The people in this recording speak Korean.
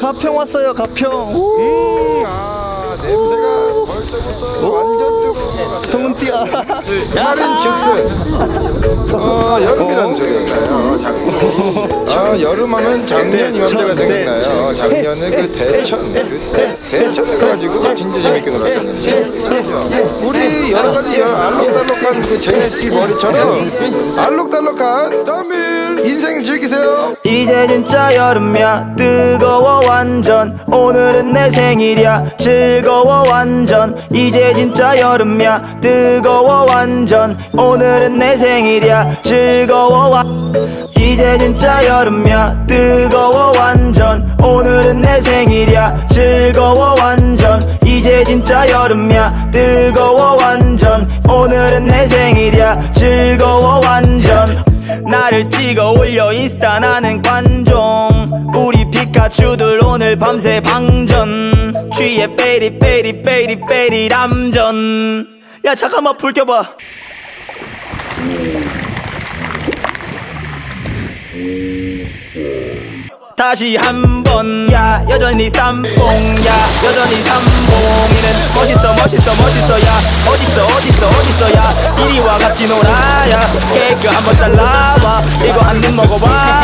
가평 왔어요 가평. 음, 아 냄새가 벌써부터 완전 뜨거운 것 같아요. 동은띠야 그 말인 즉슨. 어, 여름이라는 소리였나요? 작년. 아 여름하면 작년 이맘때가 생각나요. 작년에 그 대천 그때 대천에 가가지고 진짜 재밌게 놀았었는데. 우리 여러 가지 여- 알록달록한 그 제네시 머리처럼 알록달록한 담일 인생 즐기세요. 이제 진짜 여름이야. 뜨거워 완전. 오늘은 내 생일이야. 즐거워 완전. 이제 진짜 여름이야. 뜨거워 완전. 오늘은 내 생일이야. 즐거워 와. 이제 진짜 여름이야. 뜨거워 완전. 오늘은 내 생일이야. 즐거워 완전. 이제 진짜 여름이야. 뜨거워 완전. 오늘은 내 생일이야. 즐거워 나를 찍어 올려 인스타 나는 관종. 우리 피카츄들 오늘 밤새 방전. 취해 빼리 빼리 빼리 빼리 남전. 야 잠깐만 불 켜봐 다시 한번. 야 여전히 쌈뽕야 여전히 삼봉이는 멋있어 멋있어 멋있어. 야 어딨어 어딨어 어딨어. 야 이리와 같이 놀아 야. 케이크 한번 잘라봐 이거 한 입 먹어봐